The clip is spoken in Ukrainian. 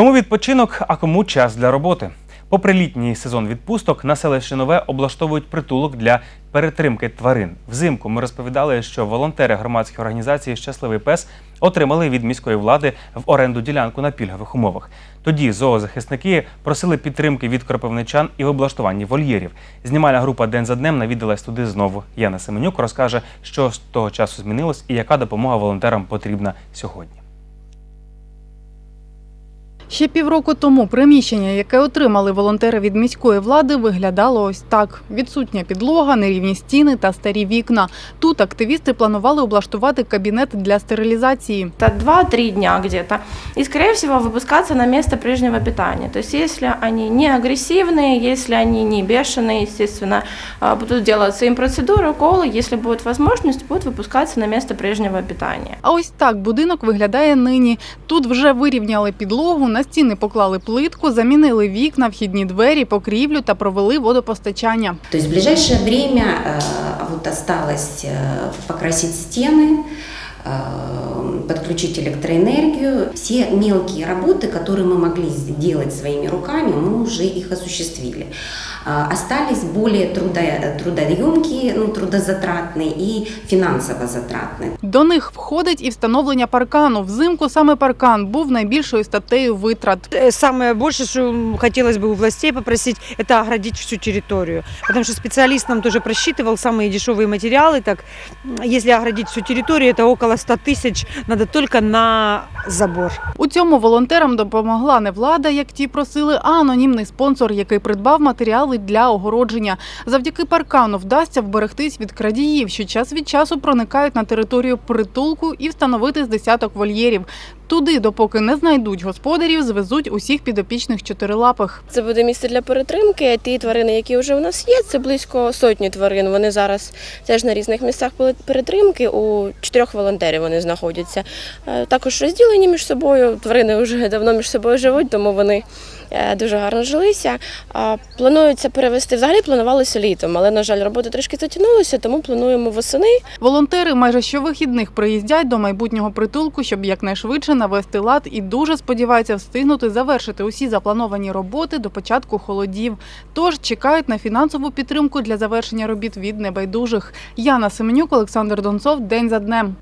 Кому відпочинок, а кому час для роботи. Попри літній сезон відпусток, на селищі Нове облаштовують притулок для перетримки тварин. Взимку ми розповідали, що волонтери громадської організації Щасливий пес отримали від міської влади в оренду ділянку на пільгових умовах. Тоді зоозахисники просили підтримки від кропивничан і в облаштуванні вольєрів. Знімальна група День за днем навідалась туди знову. Яна Семенюк розкаже, що з того часу змінилось і яка допомога волонтерам потрібна сьогодні. Ще півроку тому приміщення, яке отримали волонтери від міської влади, виглядало ось так: відсутня підлога, нерівні стіни та старі вікна. Тут активісти планували облаштувати кабінет для стерилізації. Это 2-3 дня где-то. И, скорее всего, выпускаться на место прежнего питания. То есть, если они не агрессивные, если они не бешеные, естественно, а, будут делаться им процедуры, уколы, если будет возможность, будут выпускаться на место прежнего питания. А ось так будинок виглядає нині. Тут вже вирівняли підлогу, на стіни поклали плитку, замінили вікна, вхідні двері, покрівлю та провели водопостачання. То есть в ближайшее время э, вот осталось э, покрасить стены, э, Подключить электроэнергию. Все мелкие работы, которые мы могли сделать своими руками, мы уже их осуществили. А, Остались более трудо, трудоемкие, ну, трудозатратные и финансово затратные. До них входить і встановлення паркану. Взимку саме паркан був найбільшою статтею витрат. Э, Самое больше, что хотелось бы у властей попросить, это оградить всю территорию. Потому что специалист нам тоже просчитывал самые дешевые материалы. Так, если оградить всю территорию, это около 100 тисяч треба тільки на забор. У цьому волонтерам допомогла не влада, як ті просили, а анонімний спонсор, який придбав матеріали для огородження. Завдяки паркану вдасться вберегтись від крадіїв, що час від часу проникають на територію притулку і встановити з десяток вольєрів. Туди, допоки не знайдуть господарів, звезуть усіх підопічних чотирилапих. Це буде місце для перетримки. Ті тварини, які вже у нас є, це близько сотні тварин. Вони зараз теж на різних місцях перетримки. У чотирьох волонтерів вони знаходяться. Е, Також розділені між собою. Тварини вже давно між собою живуть, тому вони дуже гарно жилися. Планується перевести взагалі планувалося літом, але на жаль, робота трішки затягнулася, тому плануємо восени. Волонтери майже щовихідних приїздять до майбутнього притулку, щоб якнайшвидше навести лад і дуже сподіваються встигнути завершити усі заплановані роботи до початку холодів. Тож чекають на фінансову підтримку для завершення робіт від небайдужих. Яна Семенюк, Олександр Донцов. День за днем.